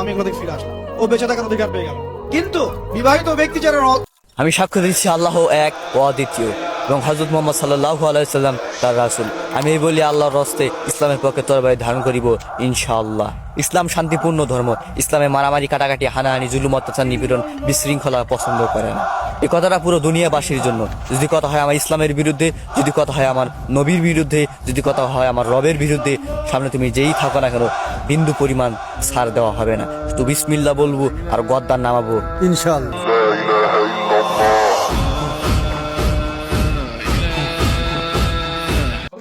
আমি এগুলো ফিরে আসলাম। ও বেঁচে থাকার অধিকার পেয়ে গেল। কিন্তু বিবাহিত ব্যক্তি যারা আমি সাক্ষ্য দিচ্ছি আল্লাহ এক অদ্বিতীয়। এবং হজরত মোহাম্মদ সাল্লাহ আলাইসাল্লাম তার রাসুল। আমি এই বলি আল্লাহর রস্তে ইসলামের পক্ষে তরবারি ধারণ করিব ইনশাআল্লাহ। ইসলাম শান্তিপূর্ণ ধর্ম। ইসলামে মারামারি, কাটাকাটি, হানাহানি, জুলুম, অত্যাচার, নিপীড়ন, বিশৃঙ্খলা পছন্দ করে না। এই কথাটা পুরো দুনিয়াবাসীর জন্য। যদি কথা হয় আমার ইসলামের বিরুদ্ধে, যদি কথা হয় আমার নবীর বিরুদ্ধে, যদি কথা হয় আমার রবের বিরুদ্ধে, সামনে তুমি যেই থাকো না কেন, বিন্দু পরিমাণ ছাড় দেওয়া হবে না। শুধু বিসমিল্লা বলব আর গদ্দার নামাবো। ইনশাআল্লাহ।